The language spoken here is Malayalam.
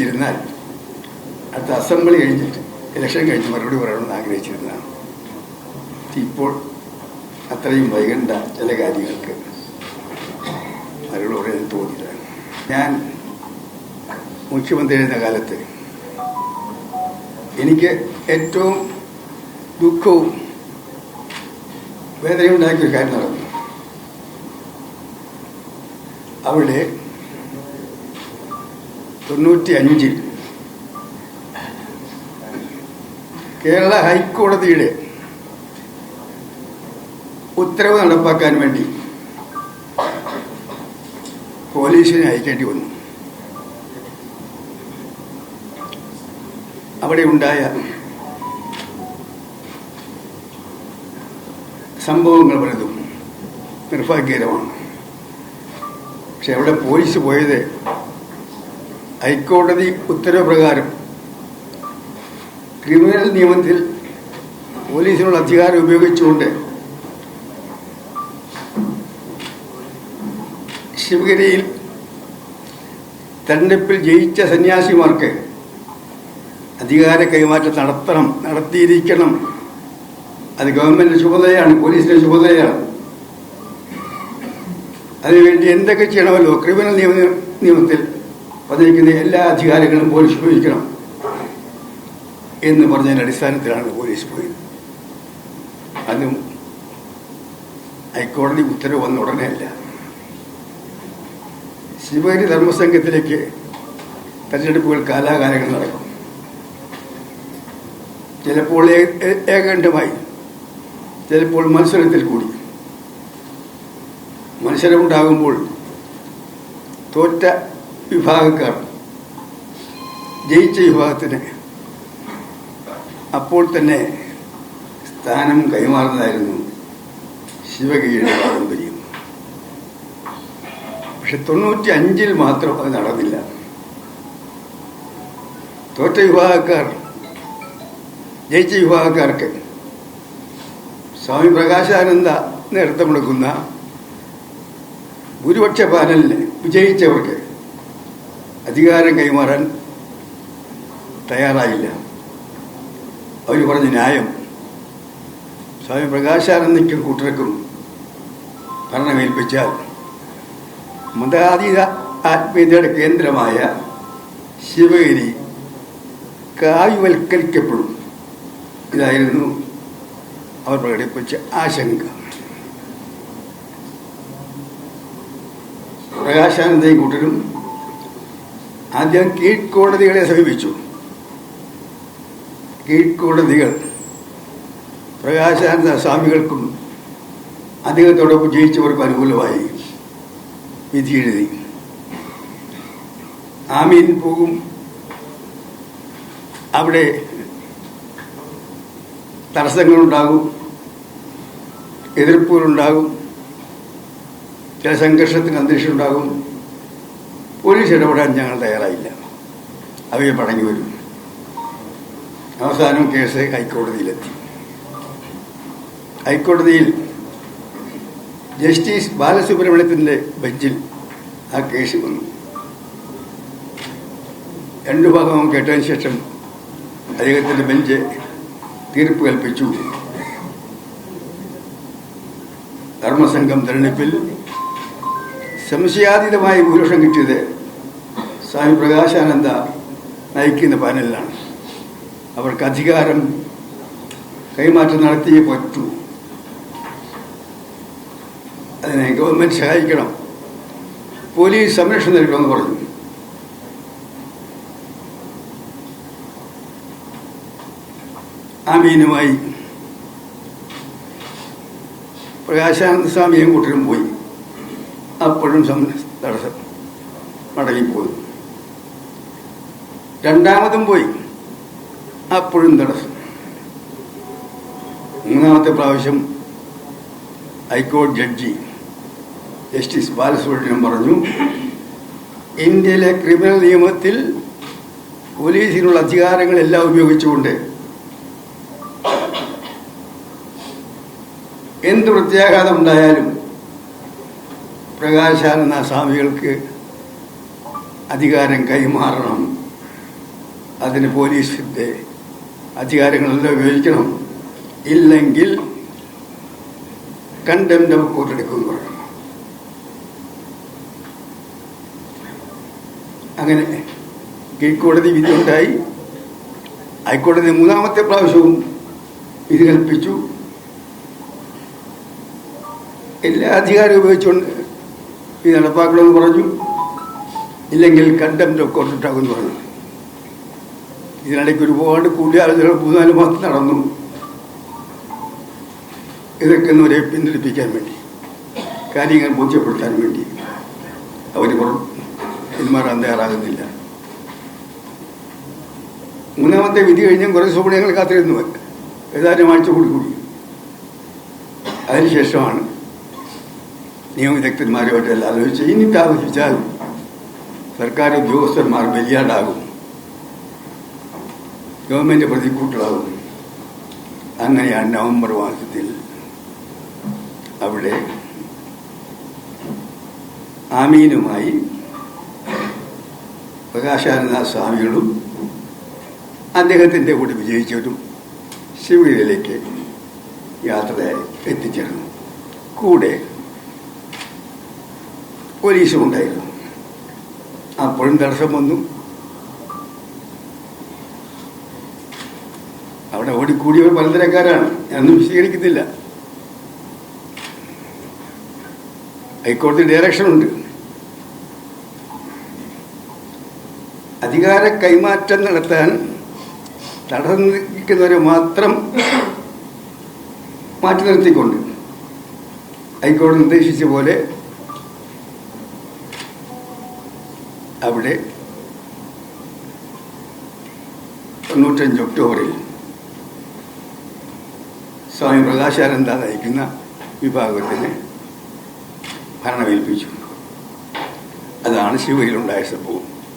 ആഗ്രഹിച്ചിരുന്നാൽ അടുത്ത അസംബ്ലി കഴിഞ്ഞിട്ട് ഇലക്ഷൻ കഴിഞ്ഞ് മറുപടി പറയണമെന്ന് ആഗ്രഹിച്ചിരുന്നതാണ്. ഇപ്പോൾ അത്രയും വൈകണ്ട ചില കാര്യങ്ങൾക്ക് മറുപടി പറയാൻ തോന്നിയില്ല. ഞാൻ മുഖ്യമന്ത്രിയായിരുന്ന കാലത്ത് എനിക്ക് ഏറ്റവും ദുഃഖവും വേദനയുണ്ടാക്കിയ കാര്യം നടന്നു. അവിടെ തൊണ്ണൂറ്റി അഞ്ചിൽ കേരള ഹൈക്കോടതിയുടെ ഉത്തരവ് നടപ്പാക്കാൻ വേണ്ടി പോലീസിനെ അയക്കേണ്ടി വന്നു. അവിടെ ഉണ്ടായ സംഭവങ്ങൾ പലതും നിർഭാഗ്യകരമാണ്. പക്ഷെ അവിടെ പോലീസ് പോയത് ഹൈക്കോടതി ഉത്തരവ് പ്രകാരം ക്രിമിനൽ നിയമത്തിൽ പോലീസിനുള്ള അധികാരം ഉപയോഗിച്ചുകൊണ്ട് ശിവഗിരിയിൽ തെരഞ്ഞെടുപ്പിൽ ജയിച്ച സന്യാസിമാർക്ക് അധികാര കൈമാറ്റം നടത്തണം നടത്തിയിരിക്കണം. അത് ഗവൺമെന്റിന്റെ ചുമതലയാണ് പോലീസിന്റെ ചുമതലയാണ് അതിനുവേണ്ടി എന്തൊക്കെ ചെയ്യണമല്ലോ? ക്രിമിനൽ നിയമ നിയമത്തിൽ പറഞ്ഞിരിക്കുന്ന എല്ലാ അധികാരങ്ങളും പോലീസ് ഉപയോഗിക്കണം എന്ന് പറഞ്ഞതിന്റെ അടിസ്ഥാനത്തിലാണ് പോലീസ് പോയത്. അതും ഹൈക്കോടതി ഉത്തരവ് വന്ന ഉടനെയല്ല ശിവഗിരി ധർമ്മസംഘത്തിലേക്ക് തെരഞ്ഞെടുപ്പുകൾ കാലാകാലങ്ങൾ നടക്കും. ചിലപ്പോൾ ഏകണ്ഠമായി ചിലപ്പോൾ മത്സരത്തിൽ കൂടി. മത്സരമുണ്ടാകുമ്പോൾ തോറ്റ വിഭാഗക്കാർ ജയിച്ച വിഭാഗത്തിന് അപ്പോൾ തന്നെ സ്ഥാനം കൈമാറുന്നതായിരുന്നു ശിവഗിരിയുടെ പാരമ്പര്യം. പക്ഷെ തൊണ്ണൂറ്റി അഞ്ചിൽ മാത്രം അത് നടന്നില്ല. തോറ്റ വിഭാഗക്കാർ ജയിച്ച വിഭാഗക്കാർക്ക് സ്വാമി പ്രകാശാനന്ദ നേതൃത്വം കൊടുക്കുന്ന ഭൂരിപക്ഷ പാനലിന് വിജയിച്ചവർക്ക് അധികാരം കൈമാറാൻ തയ്യാറായില്ല. അവർ പറഞ്ഞ ന്യായം. സ്വാമി പ്രകാശാനന്ദയ്ക്കും കൂട്ടർക്കും ഭരണമേൽപ്പിച്ചാൽ മതാതീത ആത്മീയതയുടെ കേന്ദ്രമായ ശിവഗിരി കായുവൽക്കരിക്കപ്പെടും. ഇതായിരുന്നു അവർ പ്രകടിപ്പിച്ച ആശങ്ക. പ്രകാശാനന്ദയും കൂട്ടരും ആദ്യം കീഴ്ക്കോടതികളെ സമീപിച്ചു. കീഴ്ക്കോടതികൾ പ്രകാശാനന്ദ സ്വാമികൾക്കും അദ്ദേഹത്തോടൊപ്പം ജയിച്ചവർക്കും അനുകൂലമായി വിധി എഴുതി. ആമീൻ പോകും. അവിടെ തടസ്സങ്ങളുണ്ടാകും. എതിർപ്പുകളുണ്ടാകും. ചില സംഘർഷത്തിന് അന്തരീക്ഷം ഉണ്ടാകും. പോലീസ് ഇടപെടാൻ ഞങ്ങൾ തയ്യാറായില്ല. അവയെ പടങ്ങി വരും. അവസാനം കേസ് ഹൈക്കോടതിയിലെത്തി. ഹൈക്കോടതിയിൽ ജസ്റ്റിസ് ബാലസുബ്രഹ്മണ്യത്തിന്റെ ബെഞ്ചിൽ ആ കേസ് വന്നു. രണ്ടു ഭാഗവും കേട്ടതിന് ശേഷം അദ്ദേഹത്തിന്റെ ബെഞ്ച് തീർപ്പ് കൽപ്പിച്ചു. ധർമ്മസംഘം തെരഞ്ഞെടുപ്പിൽ സംശയാതീതമായ ഭൂരിപക്ഷം കിട്ടിയത് സ്വാമി പ്രകാശാനന്ദ നയിക്കുന്ന പാനലിലാണ്. അവർക്ക് അധികാരം കൈമാറ്റം നടത്തിയേ പറ്റൂ. അതിനെ ഗവൺമെന്റ് സഹായിക്കണം. പോലീസ് സംരക്ഷണം നൽകണമെന്ന് പറഞ്ഞു. ആമീനുമായി പ്രകാശാനന്ദ സ്വാമിയും കൂട്ടരും പോയി. അപ്പോഴും തടസ്സം മടങ്ങിപ്പോയി. രണ്ടാമതും പോയി. അപ്പോഴും തടസ്സം. മൂന്നാമത്തെ പ്രാവശ്യം ഹൈക്കോടതി ജഡ്ജി ജസ്റ്റിസ് ബാലസുബ്രഹ്മണ്യം പറഞ്ഞു ഇന്ത്യയിലെ ക്രിമിനൽ നിയമത്തിൽ പോലീസിനുള്ള അധികാരങ്ങളെല്ലാം ഉപയോഗിച്ചുകൊണ്ട് എന്ത് പ്രത്യാഘാതം ഉണ്ടായാലും പ്രകാശാനന്ദ സ്വാമികൾക്ക് അധികാരം കൈമാറണം. അതിന് പോലീസിന്റെ അധികാരങ്ങളെല്ലാം ഉപയോഗിക്കണം. ഇല്ലെങ്കിൽ കോർട്ട് എടുക്കുമെന്ന് പറഞ്ഞു. അങ്ങനെ കീഴ്ക്കോടതി വിധി ഉണ്ടായി. ഹൈക്കോടതി മൂന്നാമത്തെ പ്രാവശ്യവും വിധി കൽപ്പിച്ചു. എല്ലാ അധികാരവും ഉപയോഗിച്ചുകൊണ്ട് ഇത് നടപ്പാക്കണമെന്ന് പറഞ്ഞു. ഇല്ലെങ്കിൽ കണ്ടംപ്റ്റ് ഓഫ് കോർട്ട് ഉണ്ടാകുമെന്ന് പറഞ്ഞു. ഇതിനിടയ്ക്ക് ഒരുപാട് കൂടിയാലോചനകൾ മൂന്നാൽ മാസം നടന്നു. ഇതൊക്കെ ഒന്നവരെ പിന്തിരിപ്പിക്കാൻ വേണ്ടി കാര്യങ്ങൾ ബോധ്യപ്പെടുത്താൻ വേണ്ടി അവർ പിന്മാറാൻ തയ്യാറാകുന്നില്ല. മൂന്നാമത്തെ വിധി കഴിഞ്ഞാൽ കുറേ ദിവസം കാത്തിരുന്നു. ഏതാനും ആഴ്ച കൂടി കൂടി. അതിനുശേഷമാണ് നിയമവിദഗ്ധന്മാരുമായിട്ടെല്ലാം ആലോചിച്ച് ഇനിയിട്ട് ആലോചിച്ചാൽ സർക്കാർ ഉദ്യോഗസ്ഥന്മാർ ബലിയാടാകും ഗവൺമെന്റ് പ്രതിക്കൂട്ടിലാകും അങ്ങനെയാണ് നവംബർ മാസത്തിൽ അവിടെ ആമീനുമായി പ്രകാശാനന്ദ സ്വാമികളും അദ്ദേഹത്തിന്റെ കൂടെ വിജയിച്ചവരും ശിവഗിരിയിലേക്ക് യാത്ര എത്തിച്ചേർന്നു. കൂടെ പോലീസും ഉണ്ടായിരുന്നു അപ്പോഴും തടസ്സം വന്നു. അവിടെ ഓടിക്കൂടിയവർ പലതരക്കാരാണ്. ഞാനൊന്നും വിശദീകരിക്കുന്നില്ല ഹൈക്കോടതി ഡയറക്ഷൻ ഉണ്ട് അധികാര കൈമാറ്റം നടത്താൻ തടസ്സം നിൽക്കുന്നവരെ മാത്രം മാറ്റി നിർത്തിക്കൊണ്ട് ഹൈക്കോടതി നിർദ്ദേശിച്ച പോലെ അവിടെ തൊണ്ണൂറ്റഞ്ച് ഒക്ടോബറിൽ സ്വാമി പ്രകാശാനന്ദ നയിക്കുന്ന വിഭാഗത്തിന് ഭരണമേൽപ്പിച്ചു. അതാണ് ശിവയിലുണ്ടായ സംഭവം.